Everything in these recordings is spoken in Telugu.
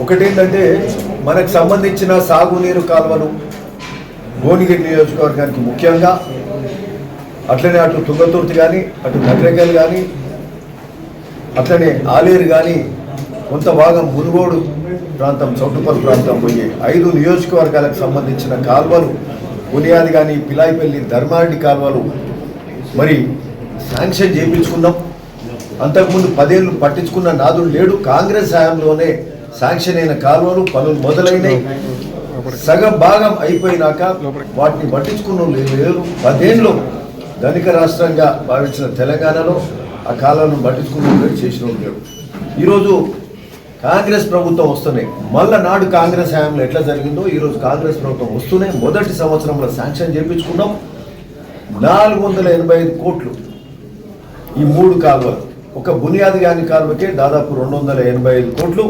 ఒకటేంటంటే మనకు సంబంధించిన సాగునీరు కాలువలు భువనగిరి నియోజకవర్గానికి ముఖ్యంగా అట్లనే అటు తుంగతుర్తి కానీ అటు నగరగల్ కానీ అట్లనే ఆలేరు కానీ కొంత భాగం మునుగోడు ప్రాంతం చౌటుపల్లి ప్రాంతం పోయే ఐదు నియోజకవర్గాలకు సంబంధించిన కాల్వలు బునియాది కానీ పిలాయిపల్లి ధర్మారెడ్డి కాల్వలు మరి శాంక్షన్ చేయించుకున్నాం. అంతకుముందు పదేళ్ళు పట్టించుకున్న నాదుడు లేడు. కాంగ్రెస్ హయాంలోనే శాంక్షన్ అయిన కాలువలు పనులు మొదలైనవి సగం భాగం అయిపోయినాక వాటిని పట్టించుకున్న లేరు పదేళ్ళు ధనిక రాష్ట్రంగా భావించిన తెలంగాణలో ఆ కాలాలను పట్టించుకున్న చేసిన లేడు. ఈరోజు కాంగ్రెస్ ప్రభుత్వం వస్తున్నాయి. మళ్ళా నాడు కాంగ్రెస్ హయాంలో ఎట్లా జరిగిందో ఈరోజు కాంగ్రెస్ ప్రభుత్వం వస్తున్నాయి మొదటి సంవత్సరంలో శాంక్షన్ చేయించుకున్నాం. నాలుగు వందల ఎనభై ఐదు కోట్లు ఈ మూడు కాలువలు. ఒక బునియాది గాని కాలువకే దాదాపు రెండు వందల ఎనభై ఐదు కోట్లు.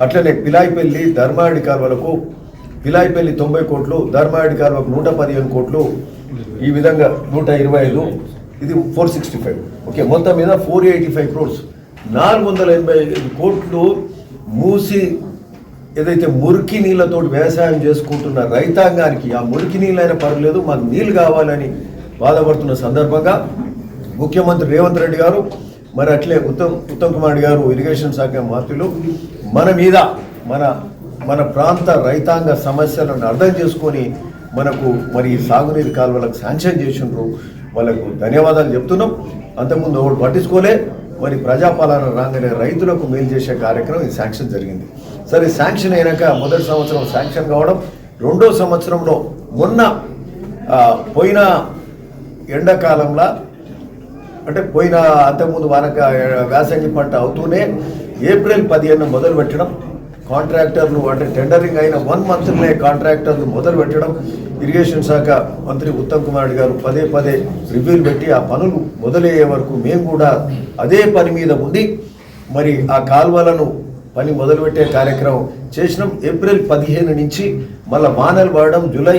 అట్లనే పిలాయిపల్లి ధర్మాడి కాలువలకు పిలాయిపల్లి తొంభై కోట్లు ధర్మాడి కాలువకు నూట పదిహేను కోట్లు ఈ విధంగా నూట ఇరవై ఐదు. ఇది ఫోర్ సిక్స్టీ ఫైవ్ ఓకే మొత్తం మీద ఫోర్ ఎయిటీ ఫైవ్ క్రోర్స్ నాలుగు వందల ఎనభై ఐదు కోట్లు మూసి ఏదైతే మురికి నీళ్ళతో వ్యవసాయం చేసుకుంటున్న రైతాంగానికి ఆ మురికి నీళ్ళైనా పర్వాలేదు మాకు నీళ్ళు కావాలని బాధపడుతున్న సందర్భంగా ముఖ్యమంత్రి రేవంత్ రెడ్డి గారు మరి అట్లే ఉత్తమ్ ఉత్తమ్ కుమార్ గారు ఇరిగేషన్ శాఖ మంత్రులు మన మీద మన మన ప్రాంత రైతాంగ సమస్యలను అర్థం చేసుకొని మనకు మరి సాగునీరు కాలువలకు శాంక్షన్ చేసిండ్రు. వాళ్ళకు ధన్యవాదాలు చెప్తున్నాం. అంతకుముందు ఒకటి పట్టించుకోలే. మరి ప్రజాపాలన రాగానే రైతులకు మేలు చేసే కార్యక్రమం ఈ శాంక్షన్ జరిగింది. సరే శాంక్షన్ అయినాక మొదటి సంవత్సరం శాంక్షన్ కావడం రెండో సంవత్సరంలో మొన్న పోయిన ఎండాకాలంలో అంటే పోయిన అంతకుముందు వానక వేసంగి పంట అవుతూనే ఏప్రిల్ పదిహేను మొదలు పెట్టడం కాంట్రాక్టర్లు అంటే టెండరింగ్ అయిన వన్ మంత్లోనే కాంట్రాక్టర్లు మొదలు పెట్టడం ఇరిగేషన్ శాఖ మంత్రి ఉత్తమ్ కుమార్ రెడ్డి గారు పదే పదే రివ్యూలు పెట్టి ఆ పనులు మొదలయ్యే వరకు మేము కూడా అదే పని మీద ఉండి మరి ఆ కాల్వలను పని మొదలుపెట్టే కార్యక్రమం చేసినాం. ఏప్రిల్ పదిహేను నుంచి మళ్ళీ వానలు పడడం జూలై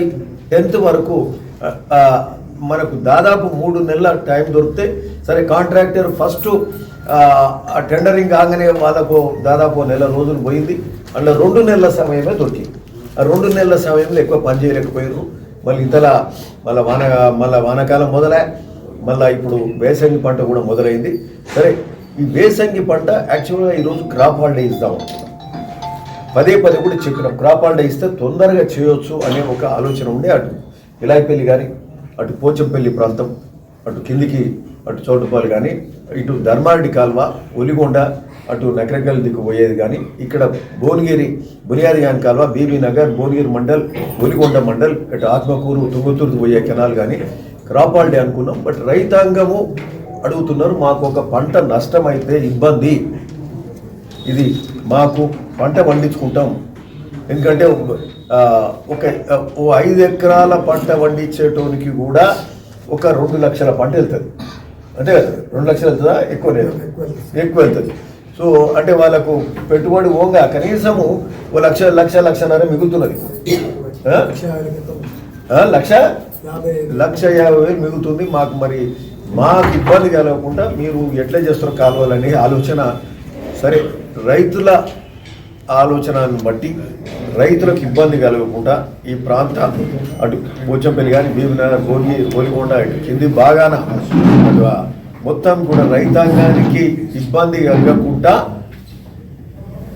టెన్త్ వరకు మనకు దాదాపు మూడు నెలల టైం దొరికితే సరే కాంట్రాక్టర్ ఫస్ట్ టెండరింగ్ కాగానే వాళ్ళకు దాదాపు నెల రోజులు పోయింది. అందులో రెండు నెలల సమయమే దొరికింది. ఆ రెండు నెలల సమయంలో ఎక్కువ పని చేయలేకపోయారు మళ్ళీ ఇంతలా మళ్ళీ వాన మళ్ళీ వానాకాలం మొదలై మళ్ళీ ఇప్పుడు వేసంగి పంట కూడా మొదలైంది. సరే ఈ వేసంగి పంట యాక్చువల్గా ఈరోజు క్రాప్ హాలిడే ఇద్దాం పదే పదే కూడా చెప్పినాం. క్రాప్ హాలిడే ఇస్తే తొందరగా చేయొచ్చు అనే ఒక ఆలోచన ఉండే అటు ఇలాయిపల్లి కానీ అటు పోచంపల్లి ప్రాంతం అటు కిందికి అటు చోటుపాలు కానీ ఇటు ధర్మారెడ్డి కాల్వ ఒలిగొండ అటు నకరకల్ దిక్కు పోయేది కానీ ఇక్కడ భువనగిరి బునియాదిగాన్ కాల్వ బీబీ నగర్ భువనగిరి మండల్ ఒలిగొండ మండల్ ఇటు ఆత్మకూరు తుంగతుర్తి పోయే కెనాల్ కానీ క్రాప్ హాలిడే అనుకున్నాం. బట్ రైతాంగము అడుగుతున్నారు మాకు ఒక పంట నష్టమైతే ఇబ్బంది. ఇది మాకు పంట పండించుకుంటాం. ఎందుకంటే ఒక ఓ ఐదు ఎకరాల పంట పండించేటోనికి కూడా ఒక రెండు లక్షల పంట వెళ్తుంది. అంతే కదా? రెండు లక్షలు వెళ్తుందా ఎక్కువ లేదు. ఎక్కువ వెళ్తుంది. సో అంటే వాళ్ళకు పెట్టుబడి ఓంగా కనీసము ఓ లక్ష లక్ష లక్షన్నర మిగులుతున్నది. లక్ష లక్ష యాభై వేలు మిగులుతుంది. మాకు మరి మాకు ఇబ్బంది కలగకుండా మీరు ఎట్లా చేస్తారు కాలువలని ఆలోచన. సరే రైతుల ఆలోచనను బట్టి రైతులకు ఇబ్బంది కలగకుండా ఈ ప్రాంతం అటు పోచంపల్లి కానీ భీమనగర్ గోలి గోలికొండ ఇటు కింది బాగాన మొత్తం కూడా రైతాంగానికి ఇబ్బంది కలగకుండా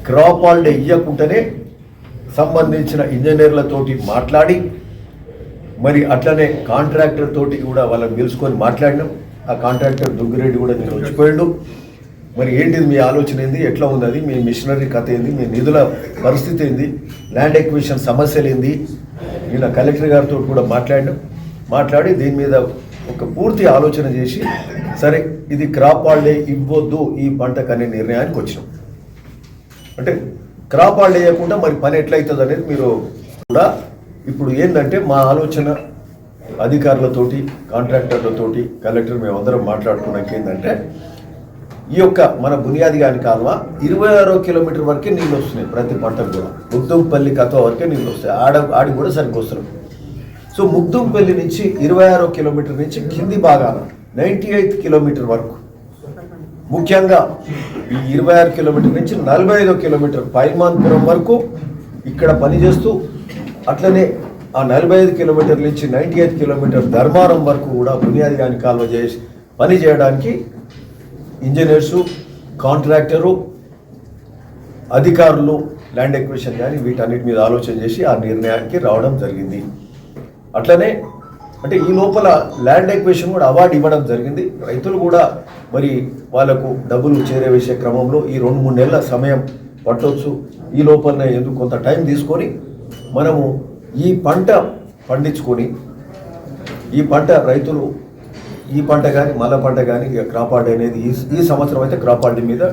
క్రాప్ హాలిడే ఇవ్వకుండానే సంబంధించిన ఇంజనీర్లతోటి మాట్లాడి మరి అట్లనే కాంట్రాక్టర్ తోటి కూడా వాళ్ళని పిలుచుకొని మాట్లాడినాం. ఆ కాంట్రాక్టర్ దుగ్గిరెడ్డి కూడా నేను వచ్చిపోయాడు మరి ఏంటిది మీ ఆలోచన ఏంది? ఎట్లా ఉంది అది? మీ మిషనరీ కథ ఏంది? మీ నిధుల పరిస్థితి ఏంది? ల్యాండ్ ఎక్విషన్ సమస్యలు ఏంది? నిన్న కలెక్టర్ గారితో కూడా మాట్లాడినాం. మాట్లాడి దీని మీద ఒక పూర్తి ఆలోచన చేసి సరే ఇది క్రాప్ హాలిడే ఇవ్వద్దు ఈ పంటకు అనే నిర్ణయానికి వచ్చినాం. అంటే క్రాప్ హాలిడే చేయకుండా మరి పని ఎట్లయితుంది అనేది మీరు కూడా ఇప్పుడు ఏంటంటే మా ఆలోచన అధికారులతోటి కాంట్రాక్టర్లతోటి కలెక్టర్ మేమందరం మాట్లాడుకున్నాక ఏంటంటే ఈ యొక్క మన బునియాది గారి కాలువ ఇరవై ఆరో కిలోమీటర్ వరకే నీళ్ళు వస్తున్నాయి ప్రతి పంటకు కూడా. ముగ్దుంపల్లి కథ వరకే నీళ్ళు వస్తాయి ఆడ ఆడి కూడా సరిగ్గా సో ముగ్దుంపల్లి నుంచి ఇరవై ఆరో కిలోమీటర్ నుంచి కింది భాగాన నైంటీ ఎయిత్ కిలోమీటర్ వరకు. ముఖ్యంగా ఈ ఇరవై ఆరు కిలోమీటర్ నుంచి నలభై ఐదో కిలోమీటర్ పైమాన్పురం వరకు ఇక్కడ పనిచేస్తూ అట్లనే ఆ నలభై ఐదు కిలోమీటర్ల నుంచి నైంటీ ఎయిత్ కిలోమీటర్ ధర్మారం వరకు కూడా బునియాది కాని కాలువ చేసి పని చేయడానికి ఇంజనీర్సు కాంట్రాక్టరు అధికారులు ల్యాండ్ ఎక్విషన్ కానీ వీటన్నిటి మీద ఆలోచన చేసి ఆ నిర్ణయానికి రావడం జరిగింది. అట్లనే అంటే ఈ లోపల ల్యాండ్ ఎక్విషన్ కూడా అవార్డు ఇవ్వడం జరిగింది. రైతులు కూడా మరి వాళ్ళకు డబ్బులు చేరవేసే క్రమంలో ఈ రెండు మూడు నెలల సమయం పట్టవచ్చు ఈ లోపలనే ఎందుకు కొంత టైం తీసుకొని మనము ఈ పంట పండించుకొని ఈ పంట రైతులు ఈ పంట కానీ మళ్ళా పంట కానీ ఇక క్రాప్ హార్డ్ అనేది ఈ ఈ సంవత్సరం అయితే క్రాప్ హార్డ్ మీద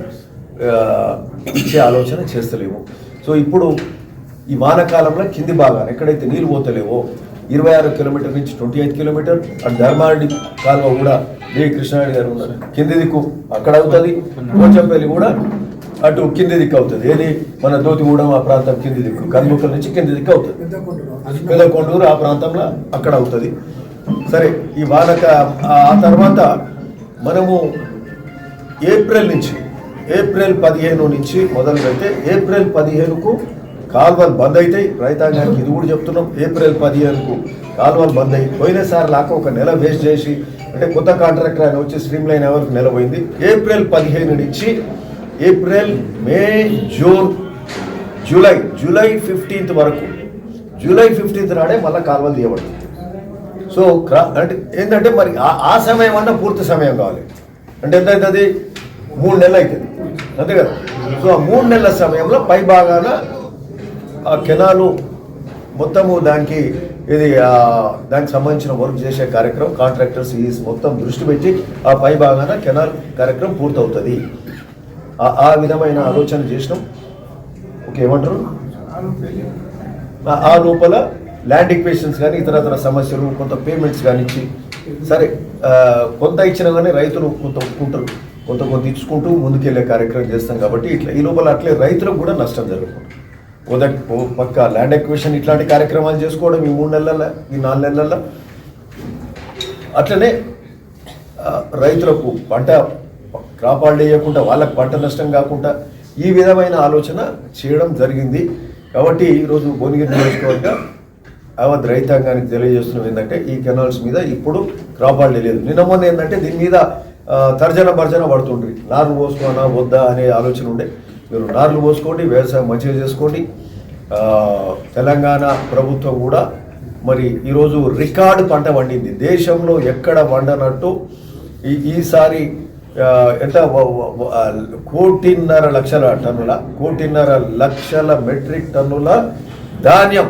ఇచ్చే ఆలోచన చేస్తలేము. సో ఇప్పుడు ఈ వానకాలంలో కింది భాగాన్ని ఎక్కడైతే నీళ్ళు పోతలేవో ఇరవై ఆరు కిలోమీటర్ నుంచి ట్వంటీ ఎయిట్ కిలోమీటర్ అటు ధర్మారెడ్డి కాలువ కూడా డి కృష్ణారెడ్డి గారు ఉన్నారు. కింది దిక్కు అక్కడ అవుతుంది పోచంపల్లి కూడా అటు కింది దిక్కు అవుతుంది. ఏది? మన దోతిగూడెం ఆ ప్రాంతం కింది దిక్కు. కన్ముక్కల నుంచి కింది దిక్కు అవుతుంది. పెదకొండూరు ఆ ప్రాంతంలో అక్కడ అవుతుంది. సరే ఈ వానక ఆ తర్వాత మనము ఏప్రిల్ నుంచి ఏప్రిల్ పదిహేను నుంచి మొదలు పెడితే ఏప్రిల్ పదిహేనుకు కాల్వలు బంద్ అవుతాయి రైతాంగానికి ఇది కూడా చెప్తున్నాం ఏప్రిల్ పదిహేనుకు కాలువలు బంద్ అయ్యి పోయినసారి లాక ఒక నెల వేస్ట్ చేసి అంటే కొత్త కాంట్రాక్టర్ ఆయన వచ్చి స్ట్రీమ్ లైన్ ఎవరికి నెల పోయింది ఏప్రిల్ పదిహేను నుంచి April May June July July fifteenth వరకు. జూలై ఫిఫ్టీన్త్ నాడే మళ్ళీ కాల్వలు తీయబడుతుంది సో అంటే ఏంటంటే మరి ఆ- ఆ సమయం అన్న పూర్తి సమయం కావాలి. అంటే ఎంత అవుతుంది మూడు నెలలు అవుతుంది అంతే కదా? సో ఆ మూడు నెలల సమయంలో పై భాగాన ఆ కెనాలు మొత్తము దానికి ఇది దానికి సంబంధించిన వర్క్ చేసే కార్యక్రమం కాంట్రాక్టర్స్ ఈ మొత్తం దృష్టి పెట్టి ఆ పై భాగాన కెనాల్ కార్యక్రమం పూర్తవుతుంది. ఆ- విధమైన ఆలోచన చేసినాం. ఓకే ఏమంటారు? ఆ లోపల ల్యాండ్ ఈక్వేషన్స్ కానీ ఇతర సమస్యలు కొంత పేమెంట్స్ కానీ ఇచ్చి సరే కొంత ఇచ్చినా కానీ రైతులు కొంత ఒప్పుకుంటారు. కొంత కొంత ఇచ్చుకుంటూ ముందుకెళ్ళే కార్యక్రమం చేస్తాం కాబట్టి ఇట్లా ఈ లోపల అట్లే రైతులకు కూడా నష్టం జరుగుతుంది. మొదటి పక్క ల్యాండ్ ఎక్విషన్ ఇట్లాంటి కార్యక్రమాలు చేసుకోవడం ఈ మూడు నెలల్లో ఈ నాలుగు నెలల్లో అట్లనే రైతులకు పంట క్రాప్ వేయకుండా వాళ్ళకి పంట నష్టం కాకుండా ఈ విధమైన ఆలోచన చేయడం జరిగింది. కాబట్టి ఈరోజు భువనగిరి నియోజకవర్గ యావత్ రైతాంగానికి తెలియజేస్తున్నాం ఏంటంటే ఈ కెనాల్స్ మీద ఇప్పుడు క్రాప్ లేదు. నిన్న మొన్న ఏంటంటే దీని మీద తర్జన భర్జన పడుతుండ్రి. నార్లు పోసుకోనా వద్దా అనే ఆలోచన ఉండే. మీరు నార్లు పోసుకోండి వ్యవసాయం మంచిగా చేసుకోండి. తెలంగాణ ప్రభుత్వం కూడా మరి ఈరోజు రికార్డు పంట పండింది. దేశంలో ఎక్కడ వండనట్టు ఈ ఈసారి ఎంత కోటిన్నర లక్షల టన్నుల కోటిన్నర లక్షల మెట్రిక్ టన్నుల ధాన్యం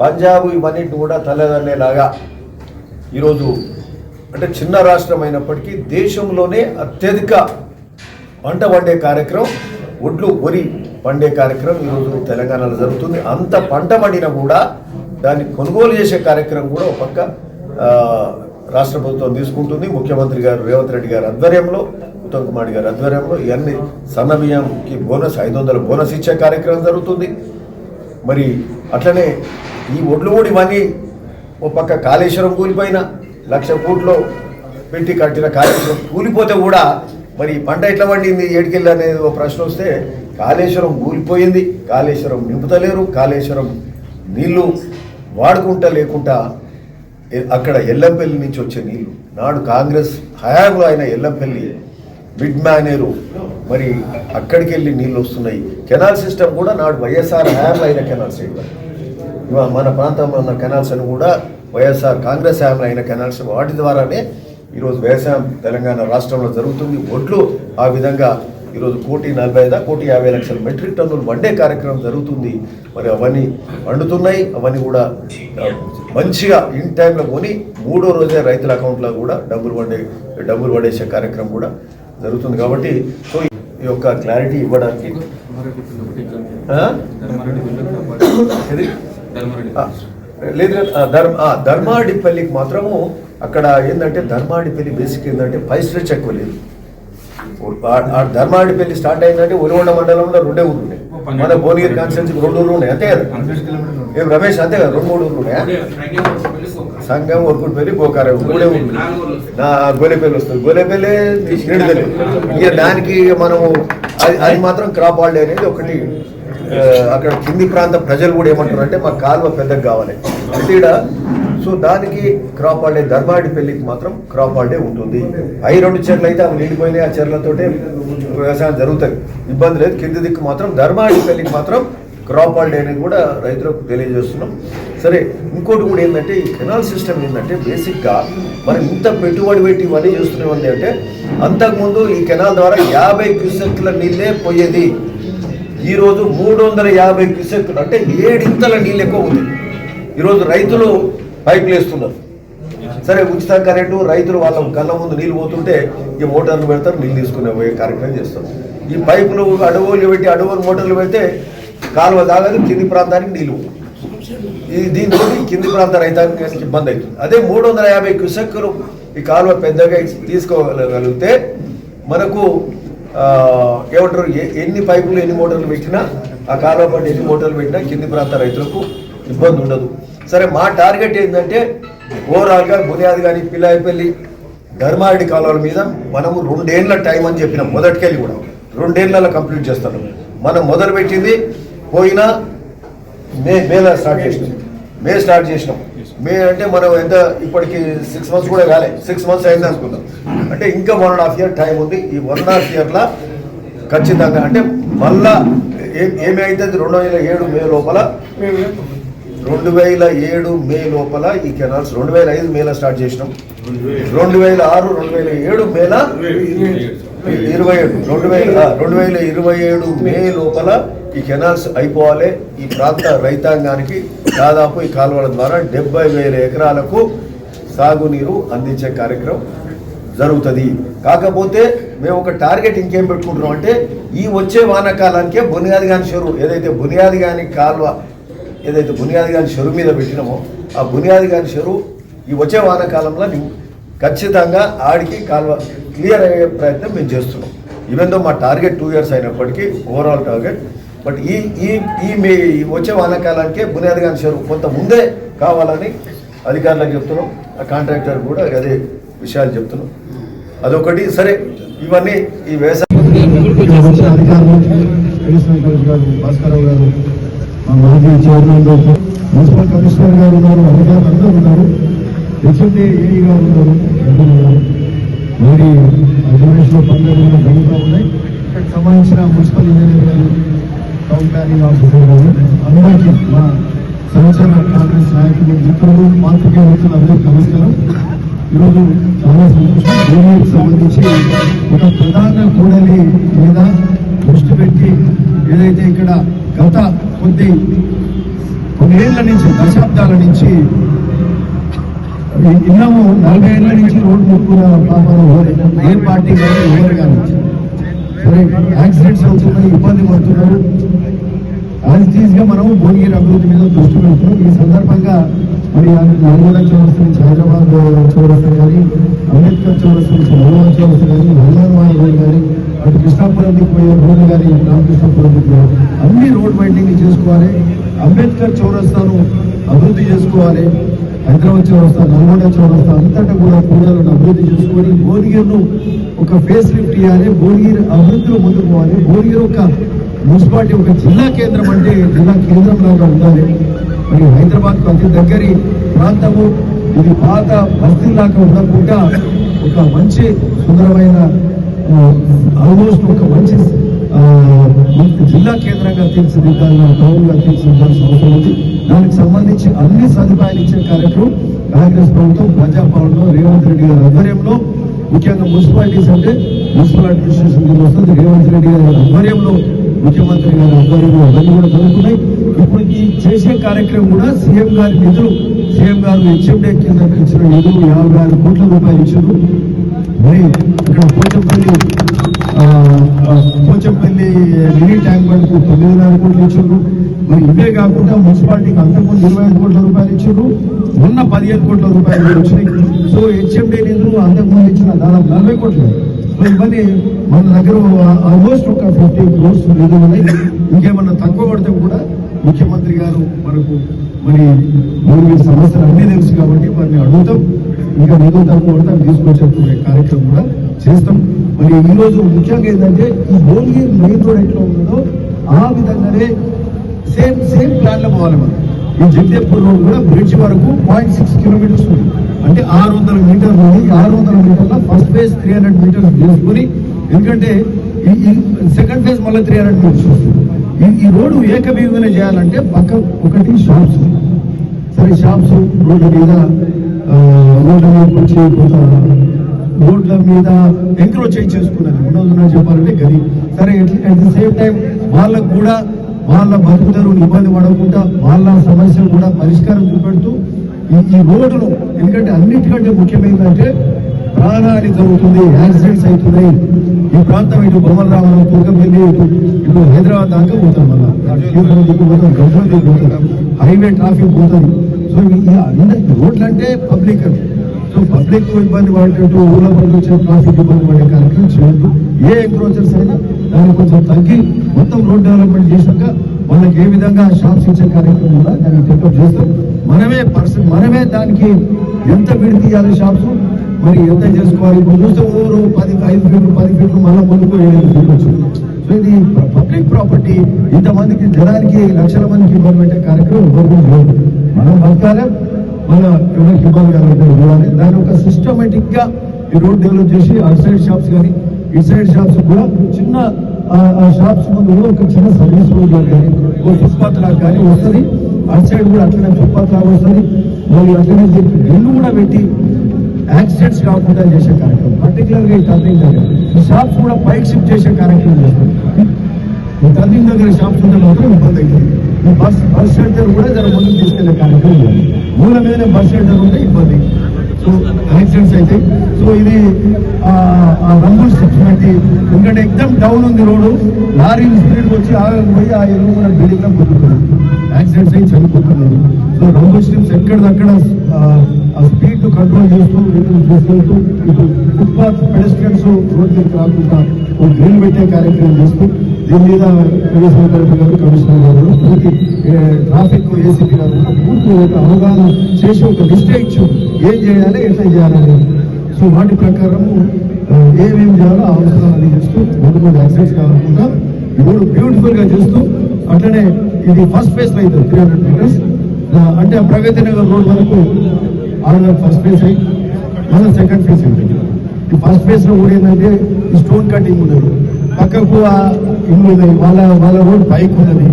పంజాబ్ ఇవన్నిటిని కూడా తలదన్నేలాగా ఈరోజు అంటే చిన్న రాష్ట్రం అయినప్పటికీ దేశంలోనే అత్యధిక పంట పండే కార్యక్రమం ఒడ్లు వరి పండే కార్యక్రమం ఈరోజు తెలంగాణలో జరుగుతుంది. అంత పంట పండినా కూడా దాన్ని కొనుగోలు చేసే కార్యక్రమం కూడా ఒక పక్క రాష్ట్ర ప్రభుత్వం తీసుకుంటుంది. ముఖ్యమంత్రి గారు రేవంత్ రెడ్డి గారి ఆధ్వర్యంలో ఉత్తమ్ కుమార్ గారి ఆధ్వర్యంలో ఇవన్నీ సన్న బియ్యంకి బోనస్ ఐదు వందల బోనస్ ఇచ్చే కార్యక్రమం జరుగుతుంది. మరి అట్లనే ఈ ఒడ్లు కూడా ఇవన్నీ ఓ పక్క కాళేశ్వరం కూలిపోయిన లక్ష కోట్లు పెట్టి కట్టిన కాళేశ్వరం కూలిపోతే కూడా మరి పంట ఎట్లా పండింది ఏడికెళ్ళి అనేది ఒక ప్రశ్న వస్తే కాళేశ్వరం కూలిపోయింది. కాళేశ్వరం నింపుతలేరు కాళేశ్వరం నీళ్ళు వాడుకుంటా లేకుండా అక్కడ ఎల్లంపల్లి నుంచి వచ్చే నీళ్ళు. నాడు కాంగ్రెస్ హయాంలో అయిన ఎల్లంపల్లి మిడ్ మేనేరు మరి అక్కడికి వెళ్ళి నీళ్ళు వస్తున్నాయి. కెనాల్ సిస్టమ్ కూడా నాడు వైఎస్ఆర్ హయాంలో అయిన కెనాల్స్ ఇవి. ఇవా మన ప్రాంతంలో ఉన్న కెనాల్స్ అని కూడా వైఎస్ఆర్ కాంగ్రెస్ హయాంలో అయిన కెనాల్స్ వాటి ద్వారానే ఈరోజు వ్యవసాయం తెలంగాణ రాష్ట్రంలో జరుగుతుంది. ఒడ్లు ఆ విధంగా ఈరోజు కోటి నలభై ఐదు కోటి యాభై లక్షల మెట్రిక్ టన్నులు వండే కార్యక్రమం జరుగుతుంది. మరి అవన్నీ వండుతున్నాయి అవన్నీ కూడా మంచిగా ఇన్ టైంలో కొని మూడో రోజే రైతుల అకౌంట్లో కూడా డబ్బులు వండే డబ్బులు పడేసే కార్యక్రమం కూడా జరుగుతుంది కాబట్టి సో యొక్క క్లారిటీ ఇవ్వడానికి. లేదు ధర్మ ధర్మాడిపల్లికి మాత్రము అక్కడ ఏంటంటే ధర్మాడిపల్లి బేసిక్ ఏంటంటే పై స్ట్రెచ్ ఎక్కువ లేదు. ధర్మాడిపల్లి స్టార్ట్ అయిందంటే ఉరివండ మండలంలో రెండే ఊరు ఉన్నాయి. మన భువనగిరి కాన్స్టిట్యూన్సీకి రెండు ఊర్లు ఉన్నాయి అంతే కదా? ఏం రమేష్ అంతే కదా? రెండు మూడు ఊర్లు ఉన్నాయా? సంఘం ఒరుకుడిపల్లి గోకారం నా గొలెపల్లి వస్తుంది. గొలెపల్లి నిడుదలి ఇక దానికి మనము అది మాత్రం క్రాప్ హాలిడే అనేది ఒకటి అక్కడ కింది ప్రాంత ప్రజలు కూడా ఏమంటారు అంటే మాకు కాలువ పెద్దగా కావాలి. అంటే ఈడ సో దానికి క్రాప్ హాలిడే ధర్మాడి పెళ్ళికి మాత్రం క్రాప్ హాలిడే ఉంటుంది. అవి రెండు చెర్లు అయితే అవి నిండిపోయినాయి ఆ చెర్లతోటే వ్యవసాయం జరుగుతుంది. ఇబ్బంది లేదు. కింది దిక్కు మాత్రం ధర్మాడి పెళ్ళికి మాత్రం క్రాప్ హాలిడే అనేది కూడా రైతులకు తెలియజేస్తున్నాం. సరే ఇంకోటి కూడా ఏంటంటే ఈ కెనాల్ సిస్టమ్ ఏంటంటే బేసిక్గా మనం ఇంత పెట్టుబడి పెట్టి ఇవన్నీ చేస్తున్నాం అంటే అంతకుముందు ఈ కెనాల్ ద్వారా యాభై క్యూసెక్ల నీళ్ళే పోయేది. ఈరోజు మూడు వందల యాభై క్యూసెక్లు అంటే ఏడింతల నీళ్ళు ఎక్కువ ఉంది. ఈరోజు రైతులు పైపులు వేస్తున్నారు. సరే ఉచిత కరెంటు రైతులు వాళ్ళ కళ్ళ ముందు నీళ్ళు పోతుంటే ఈ మోటార్లు పెడతారు నీళ్ళు తీసుకునే పోయే కార్యక్రమం చేస్తారు. ఈ పైపులు అడవులు పెట్టి అడవులు మోటార్లు పెడితే కాలువ తాగదు కింది ప్రాంతానికి నీళ్ళు పోవు. దీంతో కింది ప్రాంత రైతాంగానికి ఇబ్బంది అవుతుంది. అదే మూడు వందల యాభై క్యూసెక్కులు ఈ కాలువ పెద్దగా తీసుకోగలిగితే మనకు ఏమంటారు ఎన్ని పైపులు ఎన్ని మోటార్లు పెట్టినా ఆ కాలువ పట్టి ఎన్ని మోటార్లు పెట్టినా కింది ప్రాంత రైతులకు ఇబ్బంది ఉండదు. సరే మా టార్గెట్ ఏంటంటే ఓవరాల్గా బునియాద్ కానీ పిల్లాయిపల్లి ధర్మారెడ్డి కాలువల మీద మనము రెండేళ్ళ టైం అని చెప్పినాం. మొదటికెళ్ళి కూడా. రెండేళ్ళలో కంప్లీట్ చేస్తాను మనం మొదలు పెట్టింది పోయిన మే మేలో స్టార్ట్ చేసినాం. మే స్టార్ట్ చేసినాం. మే అంటే మనం ఎంత ఇప్పటికి సిక్స్ మంత్స్ కూడా కాలే. సిక్స్ మంత్స్ అయింది అనుకుందాం. అంటే ఇంకా one and half year time ఉంది. ఈ వన్ అండ్ హాఫ్ ఇయర్లో ఖచ్చితంగా అంటే మళ్ళా ఏ- ఏమి అవుతుంది రెండు వేల ఏడు మే లోపల రెండు వేల ఏడు మే లోపల ఈ కెనాల్స్ రెండు వేల ఐదు మేలో స్టార్ట్ చేసినాం. రెండు వేల ఆరు రెండు వేల ఏడు మేల ఇరవై ఏడు. రెండు వేల రెండు వేల ఇరవై ఏడు మే లోపల ఈ కెనాల్స్ అయిపోవాలి. ఈ ప్రాంత రైతాంగానికి దాదాపు ఈ కాలువల ద్వారా డెబ్బై వేల ఎకరాలకు సాగునీరు అందించే కార్యక్రమం జరుగుతుంది. కాకపోతే మేము ఒక టార్గెట్ ఇంకేం పెట్టుకుంటున్నాం అంటే ఈ వచ్చే వానాకాలానికే బునియాది గాని చెరువు ఏదైతే బునియాది గాని కాలువ ఏదైతే బునియాది గాని చెరువు మీద పెట్టినామో ఆ బునియాది గాని చెరువు ఈ వచ్చే వానాకాలంలో ఖచ్చితంగా ఆడికి కాలువ క్లియర్ అయ్యే ప్రయత్నం మేము చేస్తున్నాం. ఈవెన్ దో మా టార్గెట్ టూ ఇయర్స్ అయినప్పటికీ ఓవరాల్ టార్గెట్ బట్ ఈ ఈ ఈ మే ఈ వచ్చే వానాకాలానికే బునియాద్ గాని చెరువు కొంత ముందే కావాలని అధికారులకు చెప్తున్నాం. ఆ కాంట్రాక్టర్ కూడా అదే విషయాలు చెప్తున్నాం. అదొకటి. సరే ఇవన్నీ ఈ వ్యవసాయ అధికారులు మున్సిపల్ కమిషనర్ గారు ఉన్నారు అధికారులు అందరూ ఉన్నారు హెచ్ఎండి ఏఈ గారు ఉన్నారు మరి పనులు కూడా ఉన్నాయి? సంబంధించిన municipal engineer town planning officer గారు అందరికీ మా సంవత్సర కాంగ్రెస్ నాయకులు మిత్రులు మార్పుకే మిత్రులు అందరికీ నమస్కారం ఈరోజు చాలా సంతోషం భూమికి సంబంధించి ఒక ప్రధాన కూడలి మీద దృష్టి పెట్టి ఏదైతే ఇక్కడ గత కొద్ది కొన్నేళ్ళ నుంచి దశాబ్దాల నుంచి ఇన్నాము నలభై ఏళ్ళ నుంచి రోడ్డు ముక్కున పాపం ఓరే ఏ పార్టీ కానీ ఎవరు కానీ సరే యాక్సిడెంట్స్ అవుతున్నాయి ఇబ్బంది పడుతున్నారు. యాజ్ మనం భువనగిరి అభివృద్ధి మీద దృష్టి పెడుతున్నాం. ఈ సందర్భంగా మరి నల్గొండ చౌరస్ నుంచి హైదరాబాద్ చౌరస్ కానీ అంబేద్కర్ చౌరస్ నుంచి నల్గొండ చౌరస్ కానీ హల్లారవాడ రోడ్ కానీ అటు కృష్ణాపురం పోయే రోడ్డు కానీ రామకృష్ణాపురం పోయే అన్ని రోడ్ వైండింగ్ చేసుకోవాలి అంబేద్కర్ చౌరస్తాను అభివృద్ధి చేసుకోవాలి. హైదరాబాద్ చౌరస్తా నల్గొండ చౌరస్తా అంతటా కూడా పూజలను అభివృద్ధి చేసుకొని భువనగిరిను ఒక ఫేస్ లిఫ్ట్ ఇవ్వాలి భువనగిరి అభివృద్ధిలో ముందుకు పోవాలి. భువనగిరి ఒక మున్సిపాలిటీ ఒక జిల్లా కేంద్రం అంటే జిల్లా కేంద్రంలాగా ఉండాలి. మరి హైదరాబాద్ అతి దగ్గరి ప్రాంతము ఇది పాత బస్తీలాగా ఉండకుండా ఒక మంచి సుందరమైన ఆల్మోస్ట్ ఒక మంచి జిల్లా కేంద్రంగా తీర్చిదిద్దాలని టౌన్గా తీర్చిదిద్దాల్సిన అవసరం ఉంది. దానికి సంబంధించి అన్ని సదుపాయాలు ఇచ్చే కార్యక్రమం కాంగ్రెస్ ప్రభుత్వం ప్రజాపాలనలో రేవంత్ రెడ్డి గారి ఆధ్వర్యంలో. ముఖ్యంగా మున్సిపాలిటీస్ అంటే మున్సిపల్ అడ్మినిస్ట్రేషన్ కింద వస్తుంది. రేవంత్ రెడ్డి గారి ఆధ్వర్యంలో ముఖ్యమంత్రి గారి ఆధ్వర్యంలో అవన్నీ కూడా జరుగుతున్నాయి. ఇప్పుడు ఈ చేసే కార్యక్రమం కూడా సీఎం గారి నిధులు సీఎం గారు హెచ్ఎండే కింద ఇచ్చిన నిధులు యాభై ఆరు కోట్ల రూపాయలు ఇచ్చారు. మరి ఇక్కడ పోచంపల్లి పోచంపల్లి మినీ ట్యాంక్ బండ్కు తొమ్మిది వేల కోట్లు ఇచ్చారు మరి ఇవే కాకుండా మున్సిపాలిటీకి అంతకుముందు ఇరవై ఐదు కోట్ల రూపాయలు ఇచ్చారు మొన్న పదిహేను కోట్ల రూపాయలు వచ్చినాయి. సో హెచ్ఎండి నిధులు అంతకుముందు ఇచ్చిన దాదాపు నలభై కోట్లు. మరి ఇవన్నీ మన దగ్గర ఆల్మోస్ట్ ఒక ఫిఫ్టీ క్రోర్స్ నిధులు ఉన్నాయి. ఇంకేమన్నా తక్కువ పడితే కూడా ముఖ్యమంత్రి గారు మనకు మరి మూడు సమస్యలు అన్నీ తెలుసు కాబట్టి వారిని అడుగుతాం. ఇంకా ముందు తక్కువ పడితే తీసుకొచ్చే కార్యక్రమం కూడా చేస్తాం. మరి ఈ రోజు ముఖ్యంగా ఏంటంటే ఈ భువనగిరి మెయిన్ రోడ్ ఎట్లా ఉన్నదో ఆ విధంగానే సేమ్ సేమ్ ప్లాన్లో పోవాలి మనం. ఈ జగదేవ్పూర్ రోడ్ కూడా బ్రిడ్జ్ వరకు పాయింట్ సిక్స్ కిలోమీటర్స్ ఉంది. అంటే ఆరు వందల మీటర్లు ఉంది. ఆరు వందల మీటర్ల first phase three hundred metres తీసుకుని ఎందుకంటే ఈ సెకండ్ ఫేజ్ మళ్ళీ త్రీ హండ్రెడ్ మీటర్స్ వస్తుంది. ఈ- రోడ్డు ఏకబీవన చేయాలంటే పక్క ఒకటి షాప్స్. సరే షాప్స్ రోడ్డు మీద రోడ్ల మీద వచ్చి కొంత రోడ్ల మీద చేసుకున్నారు ఉన్నది చెప్పాలంటే గది. సరే అట్ ది సేమ్ టైం వాళ్ళకు కూడా వాళ్ళ బతుకుదరు ఇబ్బంది పడకుండా వాళ్ళ సమస్యలు కూడా పరిష్కారం చూపెడుతూ ఈ రోడ్డును ఎందుకంటే అన్నిటికంటే ముఖ్యమైనదంటే ప్రాణాలు జరుగుతుంది యాక్సిడెంట్స్ అవుతున్నాయి. ఈ ప్రాంతం ఇటు బొమ్మలరామం తుర్గపల్లి ఇటు ఇటు హైదరాబాద్ దాకా పోతాం మళ్ళా. పోతాం పోతాం. హైవే ట్రాఫిక్ పోతుంది. సో రోడ్లు అంటే పబ్లిక్ సో పబ్లిక్ ఇబ్బంది పడేటట్టు ఊళ్ళో పడి వచ్చిన ట్రాఫిక్ ఇబ్బంది పడే కార్యక్రమం చేయొద్దు. ఏ ఎంక్రోచర్స్ అయినా దాన్ని కొంచెం తగ్గి మొత్తం రోడ్ డెవలప్మెంట్ చేశాక వాళ్ళకి ఏ విధంగా షాప్స్ ఇచ్చే కార్యక్రమం ఉందా దాన్ని టేకప్ చేస్తాం. మనమే పర్సన్ మనమే దానికి ఎంత విడితీయాలి షాప్స్? మరి ఎంత చేసుకోవాలి? ఇప్పుడు చూస్తే ఓరు పది ఐదు ఫీట్లు పది ఫీట్లు మళ్ళీ ముందుకు ఏడు ఫీట్లు వచ్చింది సో ఇది పబ్లిక్ ప్రాపర్టీ. ఇంతమందికి జనానికి లక్షల మందికి ఇబ్బంది పెట్టే కార్యక్రమం ఎవరు మనం బతకాలి మన ఎవరికి ఇబ్బంది కలగదు చూడాలి దాని ఒక సిస్టమేటిక్గా ఈ రోడ్ డెవలప్ చేసి అవుట్ సైడ్ షాప్స్ కానీ ఇటు సైడ్ షాప్స్ కూడా చిన్న షాప్స్ ముందు ఒక చిన్న సర్వీస్ రోడ్ కానీ ఓ ఫుట్పాత్ లాగా కానీ వస్తుంది. అటు సైడ్ కూడా అట్లనే ఫుట్పాత్ లాగా వస్తుంది. మళ్ళీ అట్లనే చెప్పి ఇల్లు కూడా పెట్టి యాక్సిడెంట్స్ కాకుండా చేసే కార్యక్రమం. పర్టికులర్గా ఈ టర్నింగ్ దగ్గర. ఈ షాప్స్ కూడా పైకి షిఫ్ట్ చేసే కార్యక్రమం చేస్తాం ఈ టర్నింగ్ దగ్గర షాప్స్ ఉంటే మాత్రం ఇబ్బంది అవుతుంది. బస్ బస్ షెల్టర్ కూడా జర ముందుకు తీసుకెళ్ళే కార్యక్రమం మూల మీదనే బస్ షెల్టర్ ఉంటే ఇబ్బంది. సో యాక్సిడెంట్స్ అయితే. సో ఇది రంగుల్ సిక్స్ పెట్టి ఎందుకంటే ఎక్దమ్ డౌన్ ఉంది రోడ్డు. లారీ స్పీడ్ వచ్చి ఆగకపోయి ఆ ఎదురు బిల్డింగ్లో కుట్టుకున్నారు యాక్సిడెంట్స్ అయి చనిపోతున్నారు. సో ముస్లిమ్స్ ఎక్కడిదక్కడ ఆ స్పీడ్ కంట్రోల్ చేస్తూ వెహికల్ తీసుకెళ్తూ ఇప్పుడు ఫుట్పాత్ పెడస్ట్రియన్స్ రోడ్ మీద రాకుండా ఒక గ్రీన్ పెట్టే కార్యక్రమం చేస్తూ దీని మీద కమిషనర్ కలెక్టర్ గారు కమిషనర్ గారు పూర్తి ట్రాఫిక్ ఏసీపీ గారు పూర్తి ఒక అవగాహన చేసి ఒక లిస్ట్ ఇచ్చు ఏం చేయాలి ఎట్లా చేయాలని సో వాటి ప్రకారము ఆ, ఏమేం చేయాలో ఆ అవసరాలు చేస్తూ రోడ్డు మీద యాక్సిడెంట్స్ కాకుండా ఈ బ్యూటిఫుల్గా చేస్తూ అట్లనే ఇది ఫస్ట్ ఫేజ్లో అవుతుంది త్రీ హండ్రెడ్ మీటర్స్ అంటే ఆ ప్రగతి నగర్ రోడ్ వరకు ఆర్డర్ ఫస్ట్ ఫేజ్ అయ్యి మళ్ళీ సెకండ్ ఫేజ్ అయింది. ఈ ఫస్ట్ ఫేజ్లో కూడా ఏంటంటే ఈ స్టోన్ కటింగ్ ఉన్నది. పక్కకు ఆ ఇల్లు ఉన్నాయి వాళ్ళ వాళ్ళ రోడ్ పైకి ఉన్నది.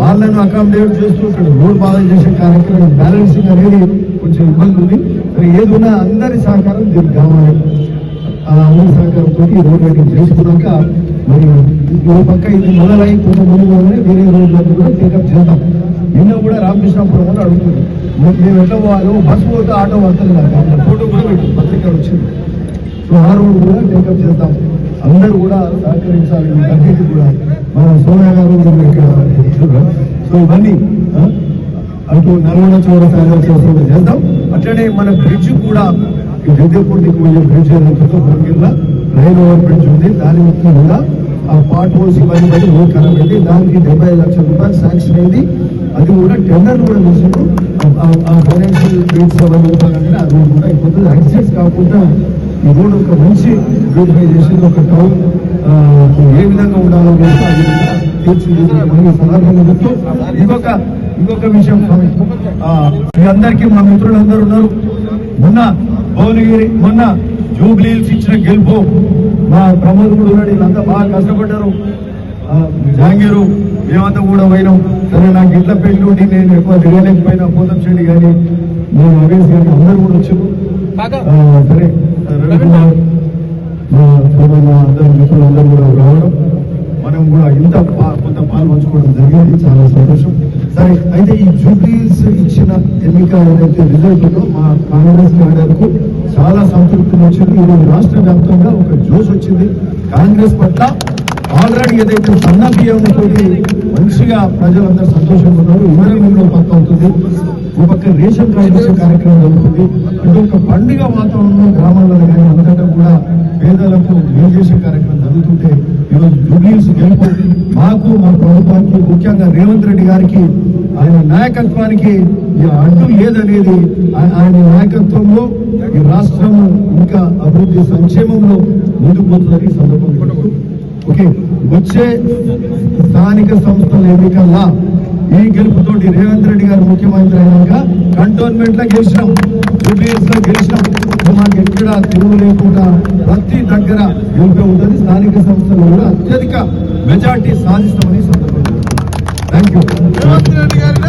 వాళ్ళను అకామిడేట్ చేస్తూ ఇక్కడ రోడ్ బాగా చేసే కార్యక్రమం బ్యాలెన్సింగ్ అనేది కొంచెం ఇబ్బంది ఉంది. మరి ఏది అందరి సహకారం దీనికి కావాలి. ఆ అందరి సహకారంతో ఈ రోడ్ రైడింగ్ చేసుకున్నాక మరి ఇంకో పక్క ఇది మొదలై కొంచెం ముందుగానే వేరే రోడ్లను కూడా టేకప్ చేద్దాం. నిన్న కూడా రామకృష్ణాపురం కూడా అడుగుతుంది మేము ఎట్లా పోవాలి? బస్సు పోతే ఆటో వస్తుంది నాకు ఫోటో కూడా పెట్టి. పత్రిక వచ్చింది. సో ఆ రోడ్ కూడా టేకప్ చేద్దాం. అందరూ కూడా సహకరించాలి. వీటన్నిటి కూడా. మన సోనియా గారు ఇక్కడ సో ఇవన్నీ ఆ, అటు నల్గొండ చౌరస్తాలో చేస్తున్న చేద్దాం. అట్లనే మన బ్రిడ్జ్ కూడా ఈ జగదేపూర్ దిక్కు బ్రిడ్జ్ ఏదైతే భువనగిరిలో రైల్ ఓవర్ బ్రిడ్జ్ ఉంది దాని మొత్తం కూడా ఆ పార్ట్ హోల్స్ ఇవన్నీ బట్టి రోడ్ ఖరాబ్ అయింది దానికి డెబ్బై లక్షల రూపాయలు శాంక్షన్ అయింది. అది కూడా టెండర్ కూడా వేసారు ఆ ఫైనాన్షియల్ రేట్స్ అవన్నీ ఉంటారంటే ఆ రోడ్ కూడా అయిపోతుంది. యాక్సిడెంట్స్ కాకుండా ఈ రోడ్ ఒక మంచి బ్యూటిఫై చేసింది ఒక టౌన్ ఏ విధంగా ఉండాలో కూడా ఆ తీర్చిదిద్దామని సందర్భంగా చెప్తూ ఇంకొక ఇంకొక విషయం మీ అందరికీ మా మిత్రులందరూ ఉన్నారు. మొన్న భువనగిరి మొన్న జూబ్లీల్స్ ఇచ్చిన గెలుపు. మా ప్రమోద్ కూడా ఉన్నాడు వీళ్ళంతా బాగా కష్టపడ్డారు. ఆ, జహాంగీరు మేమంతా కూడా పోయినాం. సరే నాకు ఇట్ల పెళ్ళి ఉండి నేను ఎక్కువ తిరగలేకపోయినా పోతం చెండి కానీ నేను నరేష్ కానీ అందరూ కూడా వచ్చారు ఆ, సరే. రవికుమార్ మా అందరు మిత్రులందరూ కూడా రావడం. మనం కూడా ఇంత కొంత పాల్పంచుకోవడం జరిగింది. చాలా సంతోషం. సరే అయితే ఈ జూబ్లీస్ ఇచ్చిన ఎన్నిక ఏదైతే రిజల్ట్ ఉందో మా కాంగ్రెస్ క్యాడర్కు చాలా సంతృప్తి వచ్చింది. ఈరోజు రాష్ట్ర వ్యాప్తంగా ఒక జోష్ వచ్చింది. కాంగ్రెస్ పట్ల ఆల్రెడీ ఏదైతే సన్న బియ్యంతో మంచిగా ప్రజలందరూ సంతోషంగా ఉన్నారు. ఇమరంలో పక్క అవుతుంది. ఒక పక్క రేషన్ కార్డు కార్యక్రమం జరుగుతుంది. ప్రతి ఒక్క పండుగ వాతావరణంలో గ్రామాలలో కానీ అంతటా కూడా పేదలకు మేలు చేసే కార్యక్రమం జరుగుతుంటే ఈరోజు గెలుపు మాకు మా ప్రభుత్వానికి ముఖ్యంగా రేవంత్ రెడ్డి గారికి ఆయన నాయకత్వానికి ఈ అడ్డు ఏదనేది ఆయన నాయకత్వంలో ఈ రాష్ట్రం ఇంకా అభివృద్ధి సంక్షేమంలో ముందుకు పోతుందని సందర్భంగా ఓకే వచ్చే స్థానిక సంస్థల ఎన్నికల్లా ఈ గెలుపుతోటి రేవంత్ రెడ్డి గారు ముఖ్యమంత్రి అయినాక కంటోన్మెంట్లో గెలిచినాం జూబ్లీస్లో గెలిచినాం మాకు ఎక్కడ తిరుగు లేకుండా ప్రతి దగ్గర గెలిపే ఉంటుంది స్థానిక సంస్థలు కూడా అత్యధిక మెజార్టీ సాధిస్తామని సందర్భంగా థ్యాంక్ యూ రేవంత్ రెడ్డి గారు